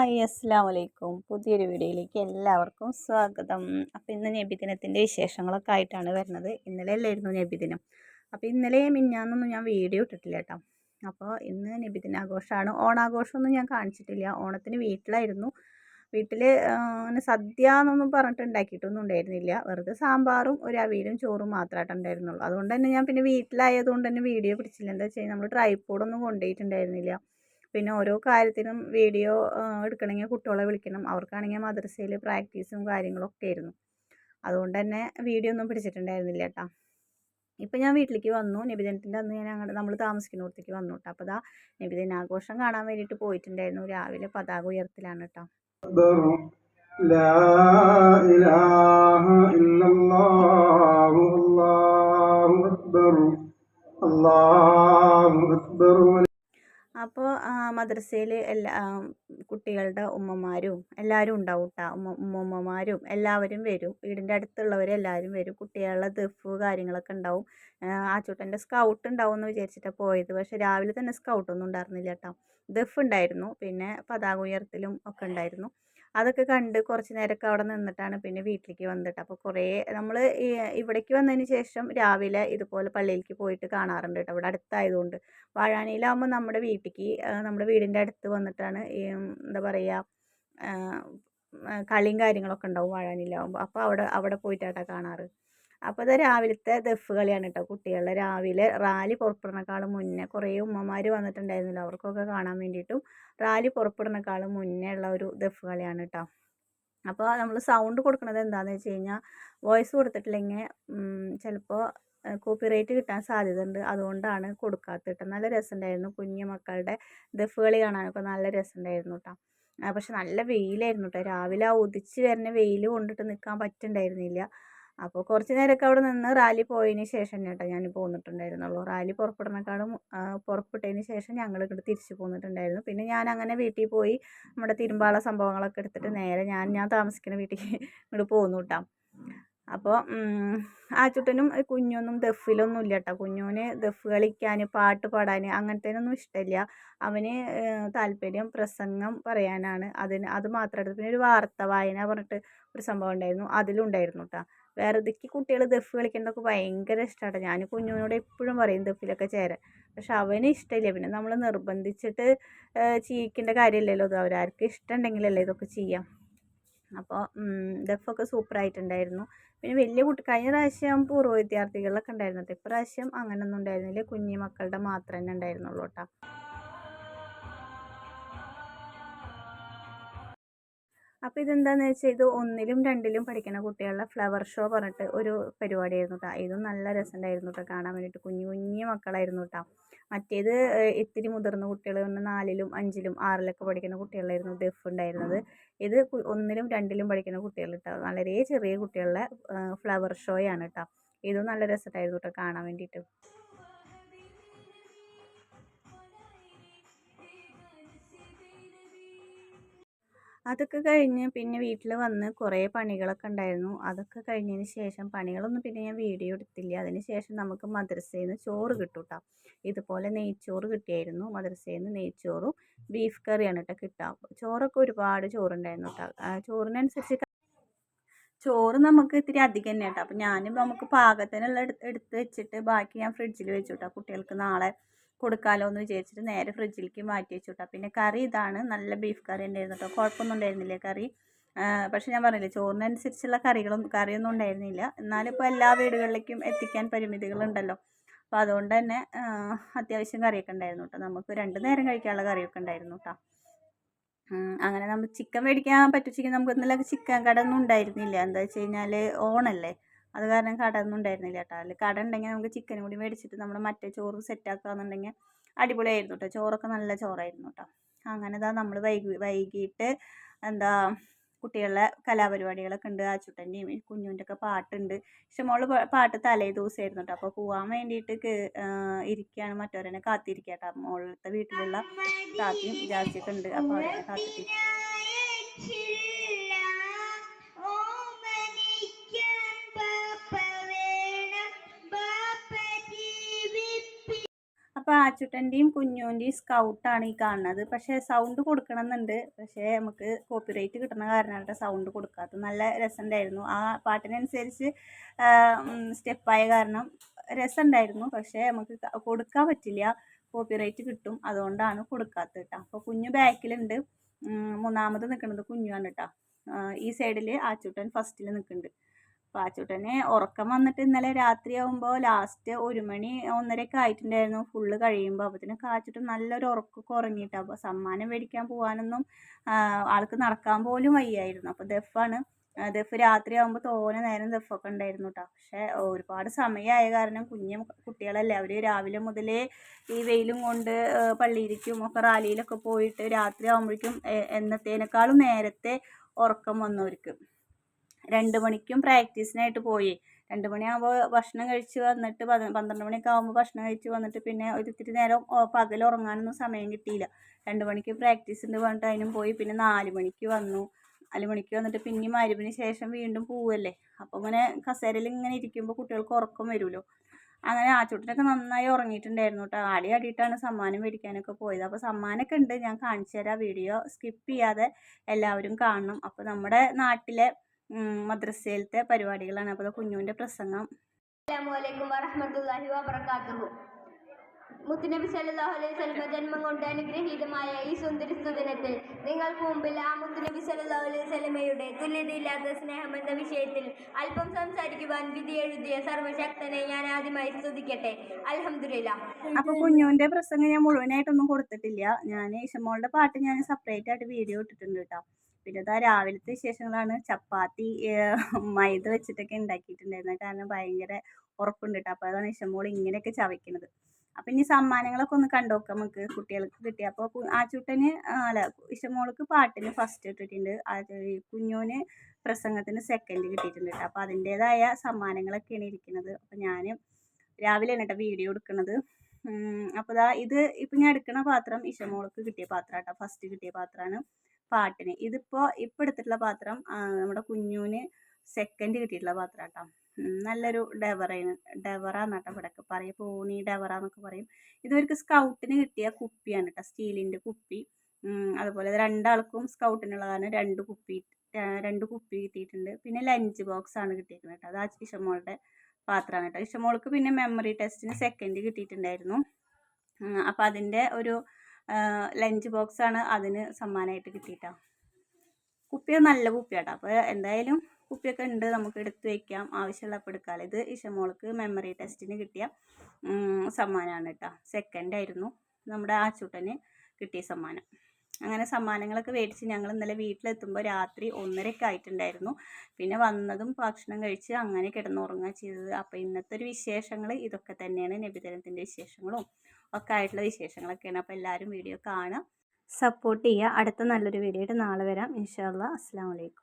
Hi അസ്സാം വലൈക്കും പുതിയൊരു വീഡിയോയിലേക്ക് എല്ലാവർക്കും സ്വാഗതം. അപ്പോൾ ഇന്ന് നബിദിനത്തിന്റെ വിശേഷങ്ങളൊക്കെ ആയിട്ടാണ് വരുന്നത്. ഇന്നലെ അല്ലായിരുന്നു നബിദിനം. അപ്പോൾ ഇന്നലെ മിന്നാന്നൊന്നും ഞാൻ വീഡിയോ ഇട്ടിട്ടില്ല കേട്ടോ. അപ്പോൾ ഇന്ന് നബിദിനാഘോഷമാണ് ഓണാഘോഷമൊന്നും ഞാൻ കാണിച്ചിട്ടില്ല. ഓണത്തിന് വീട്ടിലായിരുന്നു. വീട്ടിൽ അങ്ങനെ സദ്യ എന്നൊന്നും പറഞ്ഞിട്ട് ഉണ്ടാക്കിയിട്ടൊന്നും ഉണ്ടായിരുന്നില്ല. വെറുതെ സാമ്പാറും ഒരു അവീലും ചോറും മാത്രമായിട്ട് ഉണ്ടായിരുന്നുള്ളൂ. അതുകൊണ്ട് തന്നെ ഞാൻ പിന്നെ വീട്ടിലായതുകൊണ്ട് തന്നെ വീഡിയോ പിടിച്ചില്ല. എന്താ വെച്ച് കഴിഞ്ഞാൽ നമ്മൾ ട്രൈപ്പോഡൊന്നും കൊണ്ടുപോയിട്ടുണ്ടായിരുന്നില്ല. പിന്നെ ഓരോ കാര്യത്തിനും വീഡിയോ എടുക്കണമെങ്കിൽ കുട്ടികളെ വിളിക്കണം അവർക്കാണെങ്കിൽ മദ്രസയിൽ പ്രാക്ടീസും കാര്യങ്ങളൊക്കെ ആയിരുന്നു അതുകൊണ്ട് തന്നെ വീഡിയോ ഒന്നും പിടിച്ചിട്ടുണ്ടായിരുന്നില്ല കേട്ടോ ഇപ്പം ഞാൻ വീട്ടിലേക്ക് വന്നു നബിദിനത്തിൻ്റെ അന്ന് ഞാൻ അങ്ങോട്ട് നമ്മൾ താമസിക്കുന്നിടത്തേക്ക് വന്നു കേട്ടോ അപ്പോൾ അതാ നബിദിനാഘോഷം കാണാൻ വേണ്ടിയിട്ട് പോയിട്ടുണ്ടായിരുന്നു രാവിലെ പതാക ഉയർത്തലാണ് കേട്ടോ لا إله إلا الله الله أكبر الله أكبر അപ്പോൾ മദ്രസയിൽ എല്ലാ കുട്ടികളുടെ ഉമ്മമാരും എല്ലാവരും ഉണ്ടാവും കേട്ടോ ഉമ്മ ഉമ്മമ്മമാരും എല്ലാവരും വരും. വീടിന്റെ അടുത്തുള്ളവർ എല്ലാവരും വരും. കുട്ടികളുടെ ദഫ് കാര്യങ്ങളൊക്കെ ഉണ്ടാവും. ആച്ചൂട്ടന്റെ സ്കൗട്ട് ഉണ്ടാവും എന്ന് വിചാരിച്ചിട്ടാണ് പോയത്. പക്ഷെ രാവിലെ തന്നെ സ്കൗട്ടൊന്നും ഉണ്ടായിരുന്നില്ല കേട്ടോ. ദഫ് ഉണ്ടായിരുന്നു. പിന്നെ പതാക ഉയർത്തലും ഒക്കെ ഉണ്ടായിരുന്നു. അതൊക്കെ കണ്ട് കുറച്ച് നേരമൊക്കെ അവിടെ നിന്നിട്ടാണ് പിന്നെ വീട്ടിലേക്ക് വന്നിട്ട്. അപ്പോൾ കുറേ നമ്മൾ ഇവിടേക്ക് വന്നതിന് ശേഷം രാവിലെ ഇതുപോലെ പള്ളിയിലേക്ക് പോയിട്ട് കാണാറുണ്ട് കേട്ടോ. ഇവിടെ അടുത്തായതുകൊണ്ട്. വാഴാനിയിലാവുമ്പോൾ നമ്മുടെ വീട്ടിലേക്ക് നമ്മുടെ വീടിന്റെ അടുത്ത് വന്നിട്ടാണ് എന്താ പറയുക കളിയും കാര്യങ്ങളൊക്കെ ഉണ്ടാവും വാഴാനിയിലാവുമ്പോൾ. അപ്പോൾ അവിടെ അവിടെ പോയിട്ടാണ് കാണാറ്. അപ്പോൾ ഇത് രാവിലത്തെ ദഫ് കളിയാണ് കേട്ടോ കുട്ടികളുടെ രാവിലെ റാലി പുറപ്പെടുന്നേക്കാളും മുന്നേ കുറേ ഉമ്മമാർ വന്നിട്ടുണ്ടായിരുന്നില്ല. അവർക്കൊക്കെ കാണാൻ വേണ്ടിയിട്ടും റാലി പുറപ്പെടുന്നേക്കാളും മുന്നേ ഉള്ള ഒരു ദഫ് കളിയാണ് കേട്ടോ അപ്പോൾ നമ്മൾ സൗണ്ട് കൊടുക്കുന്നത് എന്താണെന്ന് വെച്ച് കഴിഞ്ഞാൽ വോയിസ് കൊടുത്തിട്ടില്ലെങ്കിൽ ചിലപ്പോൾ കോപ്പിറൈറ്റ് കിട്ടാൻ സാധ്യതയുണ്ട്. അതുകൊണ്ടാണ് കൊടുക്കാത്തത് കേട്ടോ നല്ല രസമുണ്ടായിരുന്നു കുഞ്ഞു മക്കളുടെ ദഫ് കളി കാണാനൊക്കെ നല്ല രസമുണ്ടായിരുന്നു കേട്ടോ പക്ഷെ നല്ല വെയിലായിരുന്നു കേട്ടോ രാവിലെ ആ ഉദിച്ച് വരുന്ന വെയിൽ കൊണ്ടിട്ട് നിൽക്കാൻ പറ്റുന്നുണ്ടായിരുന്നില്ല അപ്പോൾ കുറച്ച് നേരമൊക്കെ അവിടെ നിന്ന് റാലി പോയതിന് ശേഷം കേട്ടോ ഞാൻ പോന്നിട്ടുണ്ടായിരുന്നുള്ളൂ. റാലി പുറപ്പെടുന്നേക്കാളും പുറപ്പെട്ടതിന് ശേഷം ഞങ്ങൾ ഇങ്ങോട്ട് തിരിച്ചു പോന്നിട്ടുണ്ടായിരുന്നു. പിന്നെ ഞാൻ അങ്ങനെ വീട്ടിൽ പോയി നമ്മുടെ തിരുമ്പാള സംഭവങ്ങളൊക്കെ എടുത്തിട്ട് നേരെ ഞാൻ ഞാൻ താമസിക്കുന്ന വീട്ടിലേക്ക് ഇങ്ങോട്ട് പോന്നു കേട്ടോ അപ്പോൾ ആച്ചുട്ടനും കുഞ്ഞൊന്നും ദഫിലൊന്നും ഇല്ല കേട്ടോ കുഞ്ഞുവിന് ദഫ് കളിക്കാൻ പാട്ട് പാടാൻ അങ്ങനത്തേനൊന്നും ഇഷ്ടമില്ല അവന് താല്പര്യം പ്രസംഗം പറയാനാണ്. അതിന് അത് മാത്രമേ പിന്നെ ഒരു വാർത്ത വായന പറഞ്ഞിട്ട് ഒരു സംഭവം ഉണ്ടായിരുന്നു. അതിലും ഉണ്ടായിരുന്നു കേട്ടോ വേറെ ഇതൊക്കെ കുട്ടികൾ ദഫ് കളിക്കുന്നതൊക്കെ ഭയങ്കര ഇഷ്ടമാണ് ഞാൻ കുഞ്ഞുവിനോട് എപ്പോഴും പറയും ദഫിലൊക്കെ ചേരാൻ. പക്ഷെ അവന് ഇഷ്ടമില്ല. പിന്നെ നമ്മൾ നിർബന്ധിച്ചിട്ട് ചെയ്യിക്കേണ്ട കാര്യമില്ലല്ലോ. അത് അവരാർക്ക് ഇഷ്ടമുണ്ടെങ്കിലല്ലേ ഇതൊക്കെ ചെയ്യാം. അപ്പോൾ ദഫൊക്കെ സൂപ്പറായിട്ടുണ്ടായിരുന്നു. പിന്നെ വലിയ കുട്ടി കഴിഞ്ഞ പ്രാവശ്യം പൂർവ വിദ്യാർത്ഥികളിലൊക്കെ ഉണ്ടായിരുന്നു കേട്ടോ ഇപ്രാവശ്യം അങ്ങനെയൊന്നും ഉണ്ടായിരുന്നില്ല. കുഞ്ഞു മക്കളുടെ മാത്രമേ ഉണ്ടായിരുന്നുള്ളൂ കേട്ടോ അപ്പോൾ ഇതെന്താണെന്ന് വെച്ചാൽ ഇത് ഒന്നിലും രണ്ടിലും പഠിക്കുന്ന കുട്ടികളുടെ ഫ്ലവർ ഷോ പറഞ്ഞിട്ട് ഒരു പരിപാടിയായിരുന്നു കേട്ടോ ഇതും നല്ല രസമുണ്ടായിരുന്നു കേട്ടോ കാണാൻ വേണ്ടിയിട്ട് കുഞ്ഞു കുഞ്ഞു മക്കളായിരുന്നു കേട്ടോ മറ്റേത് ഇത്തിരി മുതിർന്ന കുട്ടികൾ ഒന്ന് നാലിലും അഞ്ചിലും ആറിലൊക്കെ പഠിക്കുന്ന കുട്ടികളായിരുന്നു ദഫ് ഉണ്ടായിരുന്നത്. ഇത് ഒന്നിലും രണ്ടിലും പഠിക്കുന്ന കുട്ടികൾ കേട്ടോ വളരെ ചെറിയ കുട്ടികളുടെ ഫ്ലവർ ഷോയാണ് കേട്ടോ ഇതും നല്ല രസമായിരുന്നു കേട്ടോ കാണാൻ വേണ്ടിയിട്ട് അതൊക്കെ കഴിഞ്ഞ് പിന്നെ വീട്ടിൽ വന്ന് കുറേ പണികളൊക്കെ ഉണ്ടായിരുന്നു. അതൊക്കെ കഴിഞ്ഞതിന് ശേഷം പണികളൊന്നും പിന്നെ ഞാൻ വീഡിയോ എടുത്തില്ല. അതിന് ശേഷം നമുക്ക് മദ്രസയിൽ നിന്ന് ചോറ് കിട്ടും കേട്ടോ ഇതുപോലെ നെയ്ച്ചോറ് കിട്ടിയായിരുന്നു. മദ്രസയിൽ നിന്ന് നെയ്ച്ചോറും ബീഫ് കറിയാണ് കേട്ടോ കിട്ടുക ചോറൊക്കെ ഒരുപാട് ചോറുണ്ടായിരുന്നു കേട്ടോ ചോറിനനുസരിച്ച് ചോറ് നമുക്ക് ഇത്തിരി അധികം തന്നെ കേട്ടോ അപ്പം ഞാനും നമുക്ക് പാകത്തിനുള്ള എടുത്ത് വെച്ചിട്ട് ബാക്കി ഞാൻ ഫ്രിഡ്ജിൽ വെച്ചു കേട്ടോ കുട്ടികൾക്ക് നാളെ കൊടുക്കാമല്ലോ എന്ന് വിചാരിച്ചിട്ട് നേരെ ഫ്രിഡ്ജിലേക്ക് മാറ്റി വെച്ചു കേട്ടോ പിന്നെ കറി ഇതാണ്. നല്ല ബീഫ് കറി ഉണ്ടായിരുന്നു കേട്ടോ കുഴപ്പമൊന്നും ഉണ്ടായിരുന്നില്ല കറി. പക്ഷേ ഞാൻ പറഞ്ഞില്ലേ ചോറിനനുസരിച്ചുള്ള കറികളും കറിയൊന്നും ഉണ്ടായിരുന്നില്ല. എന്നാലും ഇപ്പോൾ എല്ലാ വീടുകളിലേക്കും എത്തിക്കാൻ പരിമിതികളുണ്ടല്ലോ. അപ്പോൾ അതുകൊണ്ട് തന്നെ അത്യാവശ്യം കറിയൊക്കെ ഉണ്ടായിരുന്നു കേട്ടോ നമുക്ക് രണ്ട് നേരം കഴിക്കാനുള്ള കറിയൊക്കെ ഉണ്ടായിരുന്നു കേട്ടോ അങ്ങനെ നമ്മൾ ചിക്കൻ മേടിക്കാൻ പറ്റുവെച്ചെങ്കിൽ നമുക്ക് ഇന്നലെ ചിക്കൻ കട ഒന്നും ഉണ്ടായിരുന്നില്ല. എന്താ വെച്ച് കഴിഞ്ഞാൽ ഓണല്ലേ? അത് കാരണം കട ഒന്നും ഉണ്ടായിരുന്നില്ല കേട്ടോ അതിൽ കട ഉണ്ടെങ്കിൽ നമുക്ക് ചിക്കനും കൂടി മേടിച്ചിട്ട് നമ്മൾ മറ്റേ ചോറ് സെറ്റാക്കുകയെന്നുണ്ടെങ്കിൽ അടിപൊളിയായിരുന്നു കേട്ടോ ചോറൊക്കെ നല്ല ചോറായിരുന്നു കേട്ടോ അങ്ങനെ ഇതാ നമ്മൾ വൈകി വൈകിട്ട് എന്താ കുട്ടികളുടെ കലാപരിപാടികളൊക്കെ ഉണ്ട്. അച്ചുട്ടന്റെയും കുഞ്ഞുവിന്റെ ഒക്കെ പാട്ടുണ്ട്. പക്ഷെ മോൾ പാട്ട് തലേ ദിവസമായിരുന്നു കേട്ടോ അപ്പോൾ പോകാൻ വേണ്ടിയിട്ട് ഇരിക്കുകയാണ്. മറ്റവരെന്നെ കാത്തിരിക്കുക കേട്ടോ മോളത്തെ വീട്ടിലുള്ള താത്തിയും ജാസിയൊക്കെ ഉണ്ട്. അപ്പോൾ അവരെ കാത്തിരിക്കും. ഇപ്പോൾ ആച്ചുട്ടന്റെയും കുഞ്ഞുവിന്റെയും സ്കൗട്ടാണ് ഈ കാണുന്നത്. പക്ഷേ സൗണ്ട് കൊടുക്കണം എന്നുണ്ട് പക്ഷേ നമുക്ക് കോപ്പിറൈറ്റ് കിട്ടുന്ന കാരണമായിട്ട് സൗണ്ട് കൊടുക്കാത്ത നല്ല രസമുണ്ടായിരുന്നു. ആ പാട്ടിനനുസരിച്ച് സ്റ്റെപ്പായ കാരണം രസമുണ്ടായിരുന്നു. പക്ഷേ നമുക്ക് കൊടുക്കാൻ പറ്റില്ല. കോപ്പിറൈറ്റ് കിട്ടും. അതുകൊണ്ടാണ് കൊടുക്കാത്തത് കേട്ടോ. അപ്പോൾ കുഞ്ഞു ബാക്കിലുണ്ട്. മൂന്നാമത് നിൽക്കുന്നത് കുഞ്ഞാണ് കേട്ടോ. ഈ സൈഡിൽ ആച്ചൂട്ടൻ ഫസ്റ്റിൽ നിൽക്കുന്നുണ്ട് അപ്പോൾ ആച്ചൂട്ടന് ഉറക്കം വന്നിട്ട് ഇന്നലെ രാത്രിയാകുമ്പോൾ ലാസ്റ്റ് ഒരു മണി ഒന്നരയൊക്കെ ആയിട്ടുണ്ടായിരുന്നു. ഫുള്ള് കഴിയുമ്പോൾ അപ്പത്തിന് കാച്ചുട്ടൻ നല്ലൊരു ഉറക്കമൊക്കെ ഉറങ്ങിയിട്ട്. അപ്പോൾ സമ്മാനം മേടിക്കാൻ പോകാനൊന്നും ആൾക്ക് നടക്കാൻ പോലും വയ്യായിരുന്നു. അപ്പോൾ ദഫാണ് ദഫ് രാത്രിയാകുമ്പോൾ തോനെ നേരം ദഫൊക്കെ ഉണ്ടായിരുന്നു കേട്ടോ പക്ഷേ ഒരുപാട് സമയമായ കാരണം കുഞ്ഞു കുട്ടികളല്ലേ. അവർ രാവിലെ മുതലേ ഈ വെയിലും കൊണ്ട് പള്ളിയിലേക്കും ഒക്കെ റാലിയിലൊക്കെ പോയിട്ട് രാത്രി ആകുമ്പോഴേക്കും എന്നത്തേനേക്കാളും നേരത്തെ ഉറക്കം വന്നവർക്ക്. രണ്ട് മണിക്കും പ്രാക്ടീസിനായിട്ട് പോയി. രണ്ട് മണിയാകുമ്പോൾ ഭക്ഷണം കഴിച്ച് വന്നിട്ട് പന്ത്രണ്ട് മണിയൊക്കെ ആകുമ്പോൾ ഭക്ഷണം കഴിച്ച് വന്നിട്ട് പിന്നെ ഒരിത്തിരി നേരം പകൽ ഉറങ്ങാനൊന്നും സമയം കിട്ടിയില്ല. രണ്ട് മണിക്ക് പ്രാക്ടീസ് ഉണ്ട് പറഞ്ഞിട്ട് അതിനും പോയി. പിന്നെ നാല് മണിക്ക് വന്നു. നാല് മണിക്ക് വന്നിട്ട് പിന്നെയും മരുവിന് ശേഷം വീണ്ടും പോവല്ലേ? അപ്പോൾ ഇങ്ങനെ കസേരയിൽ ഇങ്ങനെ ഇരിക്കുമ്പോൾ കുട്ടികൾക്ക് ഉറക്കം വരുമല്ലോ അങ്ങനെ ആച്ചൂട്ടിനൊക്കെ നന്നായി ഉറങ്ങിയിട്ടുണ്ടായിരുന്നു കേട്ടോ ആടി ആടിയിട്ടാണ് സമ്മാനം മേടിക്കാനൊക്കെ പോയത്. അപ്പോൾ സമ്മാനമൊക്കെ ഉണ്ട്. ഞാൻ കാണിച്ചു തരാം. വീഡിയോ സ്കിപ്പ് ചെയ്യാതെ എല്ലാവരും കാണണം. അപ്പോൾ നമ്മുടെ നാട്ടിലെ മദ്രസയിലത്തെ പരിപാടികളാണ്. അപ്പോൾ കുഞ്ഞുവിന്റെ പ്രസംഗം. അസ്സലാമലൈക്കും വറഹമത്തല്ലാഹി വബർക്കാത്തുഹു മുത്തുനബി സല്ലല്ലാഹു അലൈഹി സ്വലമ ജന്മം കൊണ്ട് അനുഗ്രഹീതമായ ഈ സുന്ദര സുദിനത്തിൽ നിങ്ങൾക്ക് മുമ്പിൽ ആ മുത്തുനബി സല്ലല്ലാഹു അലൈഹി വസല്ലമയുടെ തുല്യതയില്ലാത്ത സ്നേഹം എന്ന വിഷയത്തിൽ അല്പം സംസാരിക്കുവാൻ വിധി എഴുതിയ സർവശക്തനെ ഞാൻ ആദ്യമായി സ്തുതിക്കട്ടെ. അൽഹംദുലില്ലാ. അപ്പൊ കുഞ്ഞുവിന്റെ പ്രസംഗം ഞാൻ മുഴുവനായിട്ടൊന്നും കൊടുത്തിട്ടില്ല. ഞാൻ ഇഷമോളുടെ പാട്ട് ഞാൻ സെപ്പറേറ്റ് ആയിട്ട് വീഡിയോ ഇട്ടിട്ടുണ്ട് കേട്ടോ പിന്നെ ഇതാ രാവിലത്തെ ശേഷങ്ങളാണ് ചപ്പാത്തി മൈദ വെച്ചിട്ടൊക്കെ ഉണ്ടാക്കിയിട്ടുണ്ടായിരുന്നത് കാരണം ഭയങ്കര ഉറപ്പുണ്ട് കേട്ടോ അപ്പോൾ അതാണ് ഇഷമോൾ ഇങ്ങനെയൊക്കെ ചവയ്ക്കുന്നത് അപ്പം ഇനി സമ്മാനങ്ങളൊക്കെ ഒന്ന് കണ്ടു നോക്കാം നമുക്ക് കുട്ടികൾക്ക് കിട്ടി അപ്പോൾ ആ ചുട്ടന് അല്ല ഇഷമോൾക്ക് പാട്ടിന് ഫസ്റ്റ് കിട്ടിയിട്ടുണ്ട് കുഞ്ഞോന് പ്രസംഗത്തിന് സെക്കൻഡ് കിട്ടിയിട്ടുണ്ട് കേട്ടോ അപ്പോൾ അതിന്റേതായ സമ്മാനങ്ങളൊക്കെയാണ് ഇരിക്കുന്നത് അപ്പോൾ ഞാൻ രാവിലെയാണ് കേട്ടോ വീഡിയോ എടുക്കുന്നത് അപ്പോൾ ദാ ഇത് ഇപ്പം ഞാൻ എടുക്കുന്ന പാത്രം ഇഷമോൾക്ക് കിട്ടിയ പാത്രം കേട്ടോ ഫസ്റ്റ് കിട്ടിയ പാത്രമാണ് പാട്ടിന്. ഇതിപ്പോൾ ഇപ്പോൾ എടുത്തിട്ടുള്ള പാത്രം നമ്മുടെ കുഞ്ഞുവിന് സെക്കൻഡ് കിട്ടിയിട്ടുള്ള പാത്രം കേട്ടോ നല്ലൊരു ഡെവറയാണ് ഡെവറ എന്നാട്ടോ ഇവിടെയൊക്കെ പറയും. പോണി ഡെവറ എന്നൊക്കെ പറയും. ഇതൊരു സ്കൗട്ടിന് കിട്ടിയ കുപ്പിയാണ് കേട്ടോ സ്റ്റീലിന്റെ കുപ്പി അതുപോലെ രണ്ടാൾക്കും സ്കൗട്ടിനുള്ളതാണ് രണ്ട് കുപ്പി രണ്ട് കുപ്പി കിട്ടിയിട്ടുണ്ട്. പിന്നെ ലഞ്ച് ബോക്സ് ആണ് കിട്ടിയിരിക്കുന്നത് കേട്ടോ അത് ഇഷമോളുടെ പാത്രമാണ് കേട്ടോ ഇഷമോൾക്ക് പിന്നെ മെമ്മറി ടെസ്റ്റിന് സെക്കൻഡ് കിട്ടിയിട്ടുണ്ടായിരുന്നു. അപ്പോൾ അതിന്റെ ഒരു ലഞ്ച് ബോക്സ് ആണ് അതിന് സമ്മാനമായിട്ട് കിട്ടിയിട്ടോ. കുപ്പി നല്ല കുപ്പിയാട്ടോ. അപ്പോൾ എന്തായാലും കുപ്പിയൊക്കെ ഉണ്ട് നമുക്ക് എടുത്തു വയ്ക്കാം ആവശ്യമുള്ളപ്പോൾ എടുക്കാം. ഇത് ഇഷമോൾക്ക് മെമ്മറി ടെസ്റ്റിന് കിട്ടിയ സമ്മാനമാണ് കേട്ടോ സെക്കൻഡ് ആയിരുന്നു. നമ്മുടെ ആച്ചൂട്ടന് കിട്ടിയ സമ്മാനം. അങ്ങനെ സമ്മാനങ്ങളൊക്കെ മേടിച്ച് ഞങ്ങൾ ഇന്നലെ വീട്ടിലെത്തുമ്പോൾ രാത്രി ഒന്നരയ്ക്ക് ആയിട്ടുണ്ടായിരുന്നു. പിന്നെ വന്നതും ഭക്ഷണം കഴിച്ച് അങ്ങനെ കിടന്നുറങ്ങുക ചെയ്തത്. അപ്പോൾ ഇന്നത്തെ ഒരു വിശേഷങ്ങൾ ഇതൊക്കെ തന്നെയാണ് നബിതരത്തിന്റെ വിശേഷങ്ങളും. ഒക്കെ ആയിട്ടുള്ള വിശേഷങ്ങളൊക്കെയാണ്. അപ്പോൾ എല്ലാവരും വീഡിയോ കാണുക സപ്പോർട്ട് ചെയ്യുക. അടുത്ത നല്ലൊരു വീഡിയോ ആയിട്ട് നാളെ വരാം. ഇൻഷാല്ലാ അസ്സാം വലൈക്കും